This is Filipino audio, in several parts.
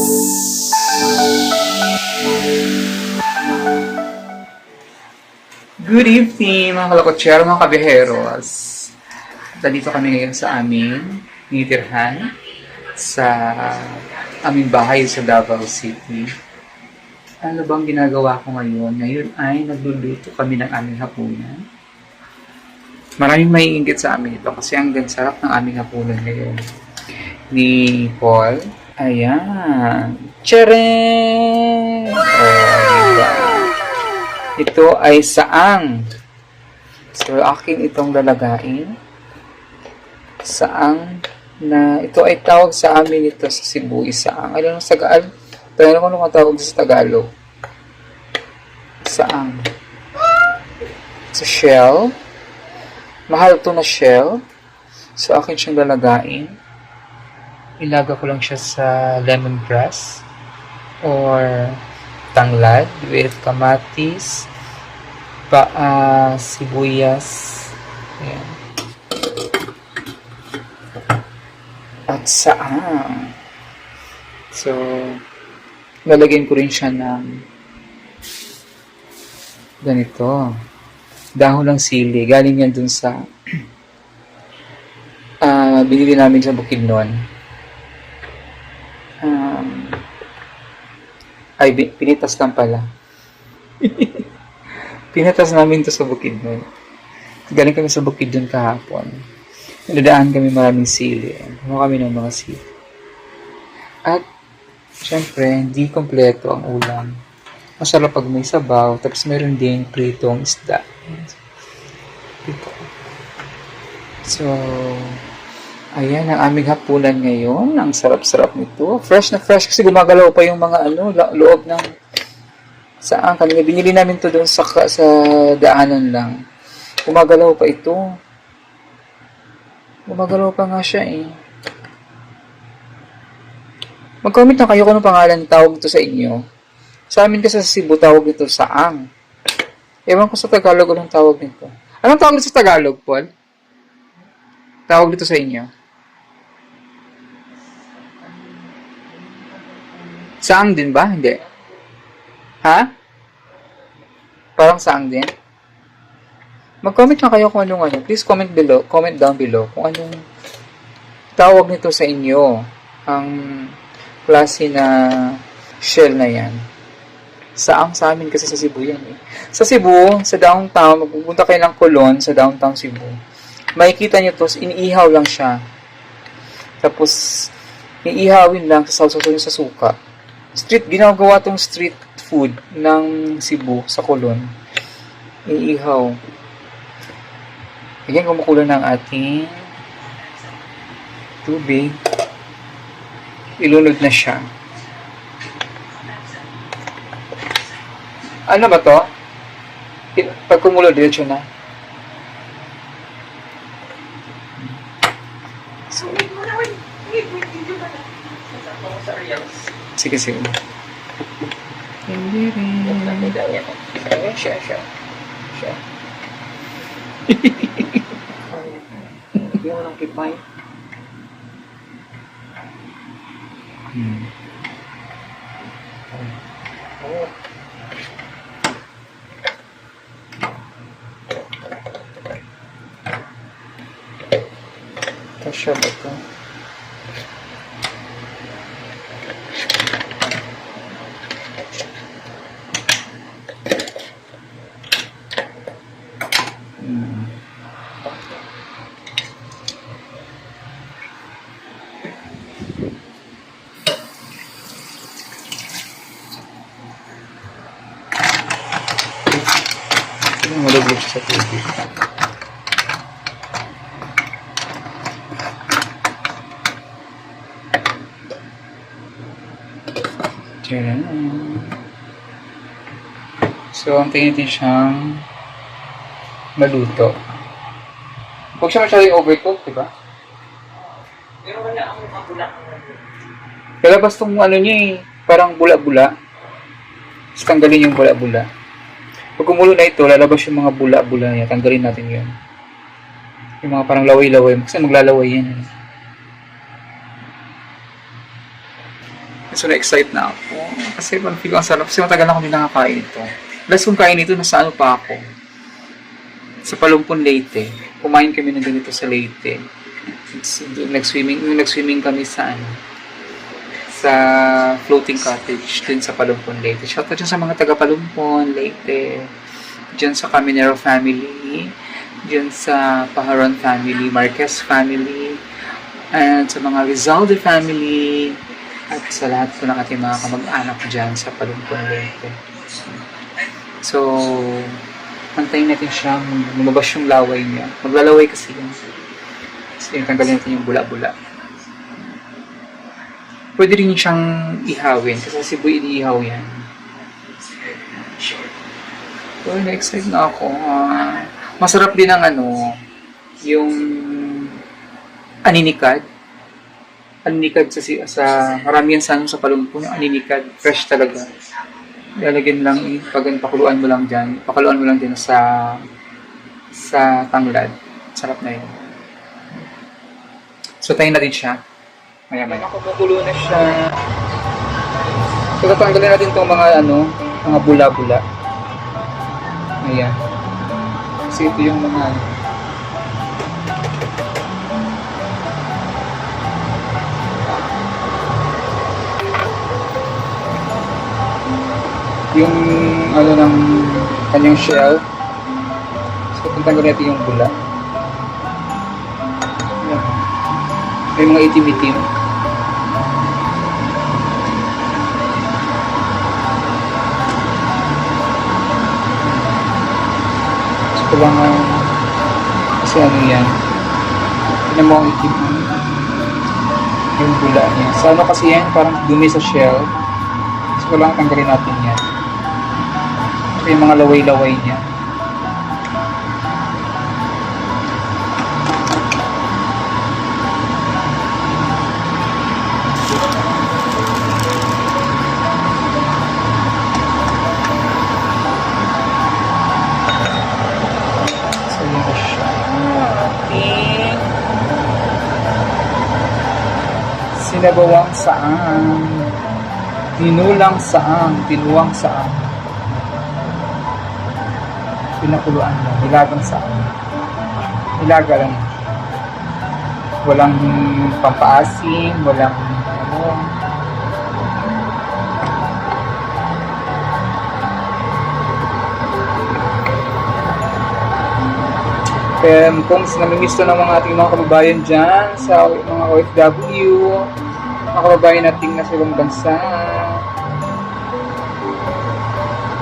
Good evening mga kalakotsero, mga kabiheros. Nandito kami ngayon sa aming nitirhan sa aming bahay sa Davao City. Ano bang ginagawa ko ngayon? Ngayon ay nagluluto kami ng aming hapunan. Maraming maiinggit sa amin ito kasi ang sarap ng aming hapunan ngayon. Ni Paul. Ayan. Tcharing! Oh, diba? Ito ay saang. So, akin itong lalagain. Saang na ito ay tawag sa amin ito sa Cebu, isaang. Ano nung sa? Tanong ko nung tawag sa Tagalog. Saang. Sa shell. Mahal to na shell. So, akin siyang lalagain. Ilaga ko lang siya sa lemongrass or tanglad with kamatis, pa, sibuyas, ayan. at saang. So, lalagyan ko rin siya ng ganito. Dahon ng sili. Galing yan dun sa ah binili namin sa Bukidnon. Um, ay, pinitas lang pala. pinitas namin to sa Bukidnon. Galing kami sa Bukidnon kahapon. Nadaan kami maraming sili. Kumuha kami ng mga sili. At, syempre, hindi kompleto ang ulam. Masarap pag may sabaw, tapos meron din pritong isda. Ito. So, ayan ang aming hapunan ngayon. Ang sarap-sarap nito. Fresh na fresh kasi gumagalaw pa yung mga ano, lo- loob ng saan kanina. Binili namin to doon sa, sa daanan lang. Gumagalaw pa ito. Gumagalaw pa nga siya eh. Mag-comment na kayo kung anong pangalan tawag ito sa inyo. Sa amin kasi sa Cebu tawag ito saang. Ewan ko sa Tagalog anong tawag nito. Anong tawag nito sa Tagalog, Paul? Tawag dito sa inyo. Saang din ba? Hindi. Ha? Parang saang din? Mag-comment na kayo kung anong ano. Please comment below, comment down below kung anong tawag nito sa inyo. Ang klase na shell na yan. Saang sa amin kasi sa Cebu yan eh. Sa Cebu, sa downtown, magpupunta kayo ng Colon sa downtown Cebu. Makikita nyo to, iniihaw lang siya. Tapos, iihawin lang, sasawsaw sa suka. Street, ginagawa tong street food ng Cebu sa Colon. Iihaw. Again, kumukulo ng ating tubig. Ilunod na siya. Ano ba to? Pag kumulo, diretso na. Sige, sige. Hindi rin. Siya, siya. Siya. Hindi mo nang kipay. Hmm. Kasya ba ito? Hmm. Malaglag siya sa tubig. Tcharam. So, ang tingin natin siyang maluto. Huwag siya masyadong overcook, di ba? Pero wala akong mabula. Lalabas tong ano niya eh, parang bula-bula. Tapos tanggalin yung bula-bula. Pag kumulo na ito, lalabas yung mga bula-bula niya. Tanggalin natin yun. Yung mga parang laway-laway. Kasi maglalaway yan. eh. So, na-excite na ako. Kasi parang feel ko ang sarap. Kasi matagal na ako hindi nakakain ito. Last kong kain ito, nasa ano pa ako? Sa Palumpon, Leyte. Kumain kami ng ganito sa Leyte. Doon Nag-swimming, yung nag-swimming kami sa ano, sa floating cottage din sa Palumpon, Leyte. Shoutout dyan sa mga taga Palumpon, Leyte. Dyan sa Caminero family. Dyan sa Paharon family, Marquez family. And sa mga Rizalde family. At sa lahat po ng ating mga kamag-anak dyan sa Palumpon, Leyte. So, antayin natin siya, lumabas yung laway niya. Maglalaway kasi yun. So, yun, tanggalin natin yung bula-bula. Pwede rin siyang ihawin kasi si Boy iniihaw yan. So, na-excite na ako. Ah, masarap din ang ano, yung aninikad. Aninikad sa, si- sa marami yan sa, ano, sa palumpong, yung aninikad. Fresh talaga. Lalagyan lang, pag pakuluan mo lang dyan, pakuluan mo lang din sa sa tanglad. Sarap na yun. So, tayo natin siya. Maya maya. Kumukulo na siya. So, tatanggalin natin itong mga ano, mga bula-bula. Ayan. Kasi ito yung mga ano. Yung ano ng kanyang shell. So, tanggalin natin yung bula. Ayan. May mga itim-itim. So, kailangan kasi ano yan. Tignan mo ang itim yung bula niya. Sa ano kasi yan, parang dumi sa shell. So, kailangan tanggalin natin Ito yung mga laway-laway niya. Sinabawang saan. Tinulang saan. Tinuwang saan. Pinakuluan mo. Nilagang saan. Nilaga lang. Walang pampaasim. Walang ano. Um, kung namimiss to ng mga ating mga kababayan dyan sa mga OFW, mga kababayan nating nasa ibang bansa.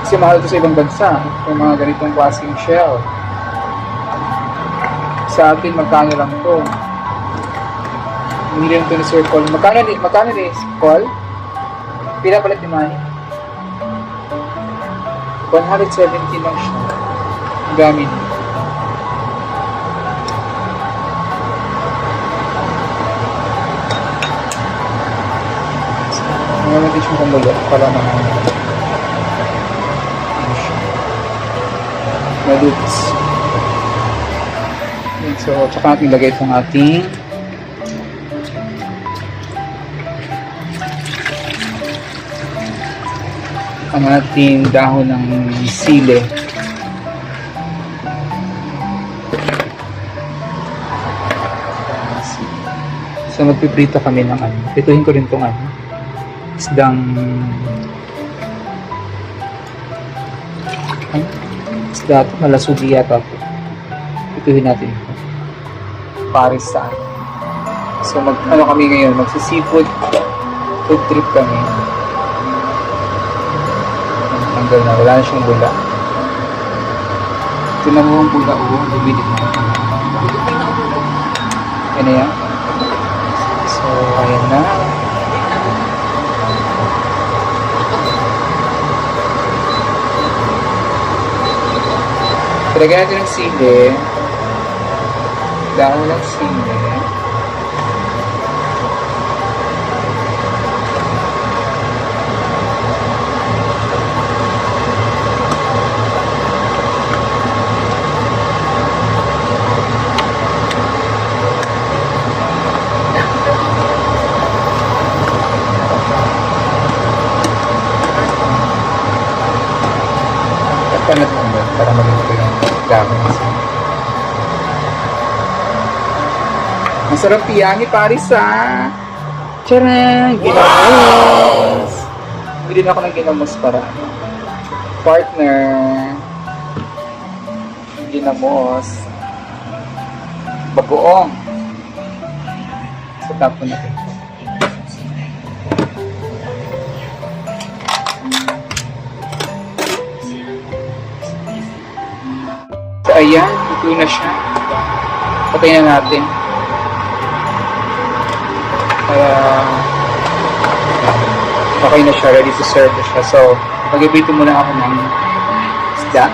Kasi mahal to sa ibang bansa, yung mga ganitong klaseng shell. Sa atin, magkano lang to? Hindi lang to ni Sir Paul. Magkano ni, magkano ni Paul? Pila pala Manny? 117 lang siya. Gamit. Ngayon natin siya kumulo para na ano siya. Yan, So, tsaka natin ilagay itong ating ang ating dahon ng sile. So, magpiprito kami ng ano. Prituhin ko rin itong ano isdang ano? Isda ito, malasugi yata ito. Ituhin natin ito. Paris saan. So mag, ano kami ngayon, magsi-seafood food trip kami. Tanggal na, wala na siyang bula. Tinan mo ang bula, oh, lumilip na. Yan na yan. So, ayan na. Lagyan natin ng sili. Dahon ng sili. Para mag gamit. Masarap yan ni Paris ah! Tcharan! Ginamos! Bili na ako ng ginamos para ano, partner. Ginamos. Bagoong. Sa tapon natin. So, ayan. Ito na siya. Patay na natin. Kaya, okay na siya. Ready to serve na siya. So, mag-ibrito muna ako ng isda.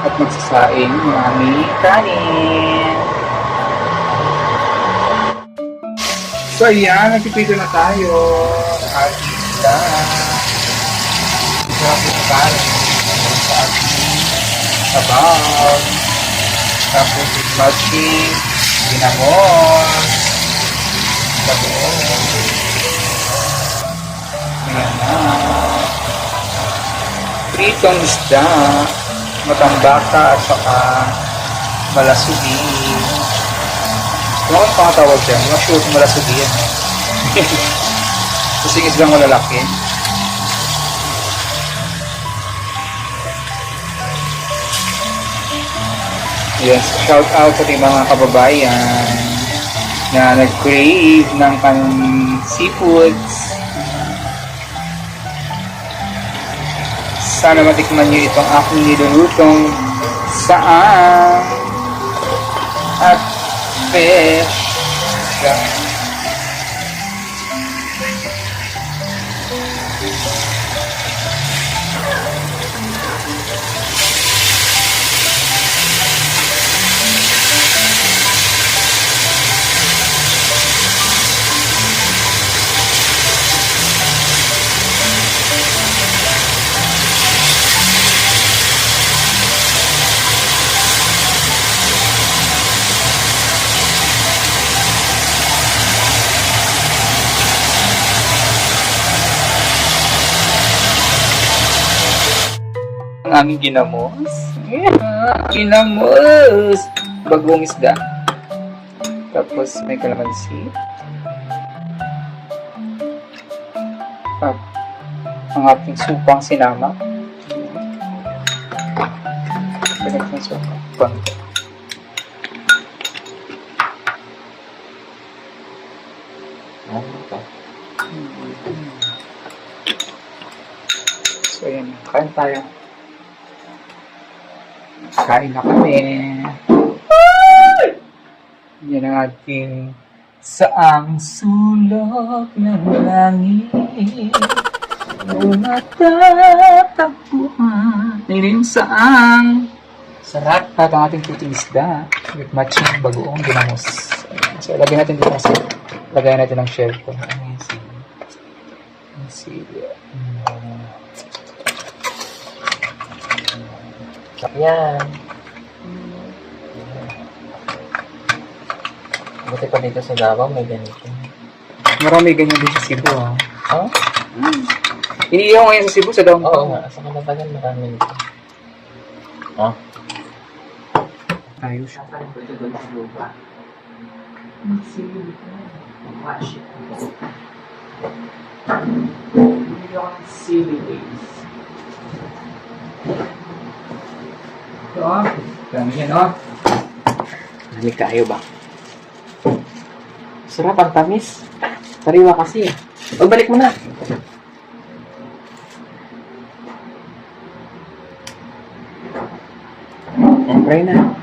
At magsasaing ng aming kanin. So, ayan. Nagpipito na tayo. At isda. Sarap yung kanin. Sabaw. Tapos with matching ginamos. Bagoong. Ayan na. Pritong isda. Matambaka at saka malasugi. Ano ang pangatawag dyan? Mga kung malasugi yan. Kasi yung isdang malalaki. Yes, shout out sa ating mga kababayan na nag-crave ng kanong seafoods. Sana matikman niyo itong aking nilulutong saan at fish. Yeah. Aming ginamos. Yeah, ginamos! Bagong isda. Tapos may kalamansi. At ang ating supang sinama. Ganit ng. Konti. So, yun. Kain tayo. Kain na kami. Yan ang ating saang sulok ng langit. Matatagpuan. Yan yung saang. Sarap. At ang ating puting isda. With matching bagoong ginamos. So, lagyan natin dito kasi. Lagyan natin ng shell ko. Amazing. Amazing. Yan. Buti pa dito sa Davao, may ganito. Marami ganyan din sa Cebu, ha? Oh? Iniihaw ngayon sa Cebu sa Oo downtown. nga, sa Kalabagan marami nito. Oh? Ayos. Bumili ako ng silly days. Ito ah. Dami yan ah. Dami kayo ba? Sarap ang tamis. Sariwa kasi. Pagbalik mo na. Try na.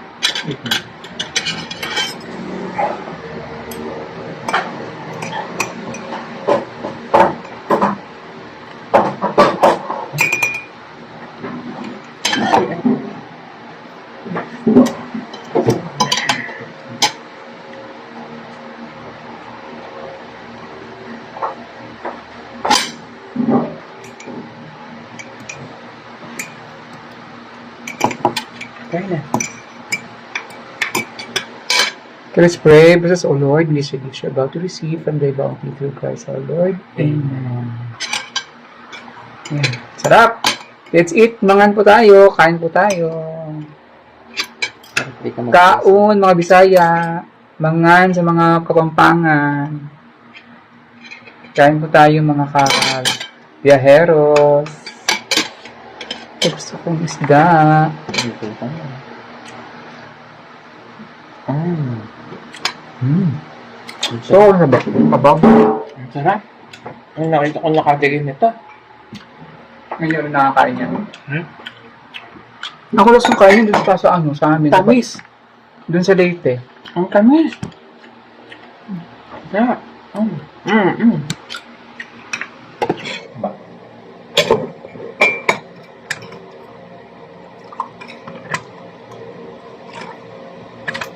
Try na. Let us pray, bless us, O Lord, this gift you're about to receive from thy bounty through Christ our Lord. Amen. Yan. Sarap! Let's eat. Mangan po tayo. Kain po tayo. Kaon, mga Bisaya. Mangan sa mga kapampangan. Kain po tayo, mga kakal. Gusto kong isda. Dito ka na. Mm. Hmm. Ang So, ano ba? Kabab. Ang sarap. Ang nakita ko nakadagin nito. Ngayon nakakain yan. Hmm? Ako lang yung kain pa sa ano, sa amin. Tamis. Doon sa Leyte. Ang tamis. Sarap. Mm. Mm. Mm. Ba?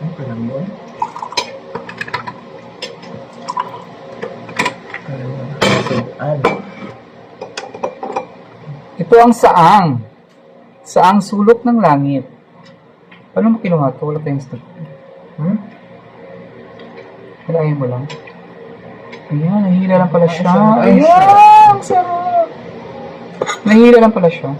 Ang kalam yun. Ano? Ito ang saang. Saang sulok ng langit. Paano mo kinuha ito? Wala tayong stock. Hmm? Kailangan mo lang. Ayan, nahihila lang pala siya. Ay, Ayan, sarap. Nahihila lang pala siya.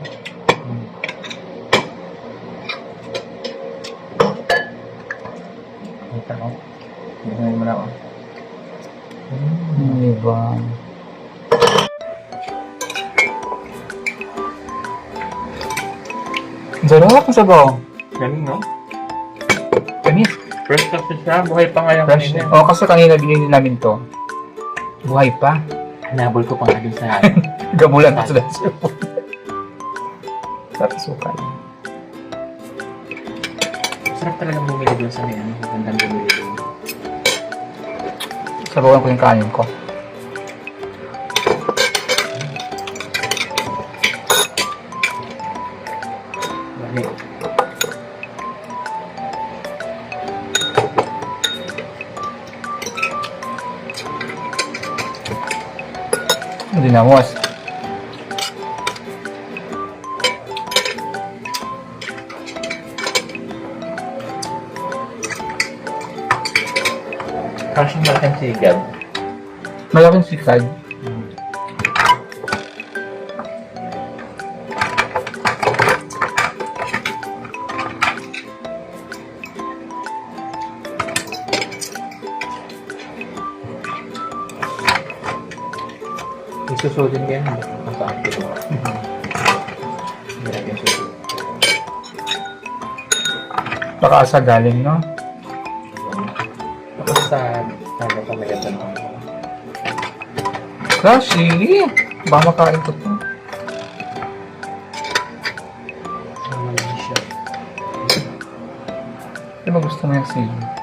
Sarap ang sabaw. Galing, no? Kanis. Fresh kasi siya. Buhay pa ngayon. Fresh. kanina. Oo, kasi kanina binili namin to. Buhay pa. Hanabol ko pa nga dun sa Gamulan pa sila sa Sarap sukal. Sarap talagang bumili doon sa may ano. Magandang bumili doon. Sabawan ko yung kanin ko. Dinamos. Kasi malaking sigab. Malaking sikad. Ka yan. Ko. Nilagyan susud. Baka asa galing, no? Tapos sa ano pa may ng Kasi, baka makain ko to. ano. Di ba gusto mo yung sili?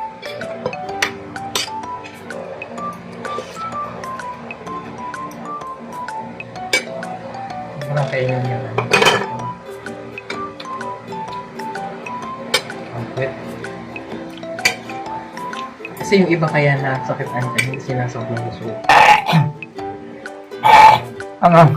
Kasi yung iba kaya na sakit ang hindi sinasobrang gusto. Ang ang.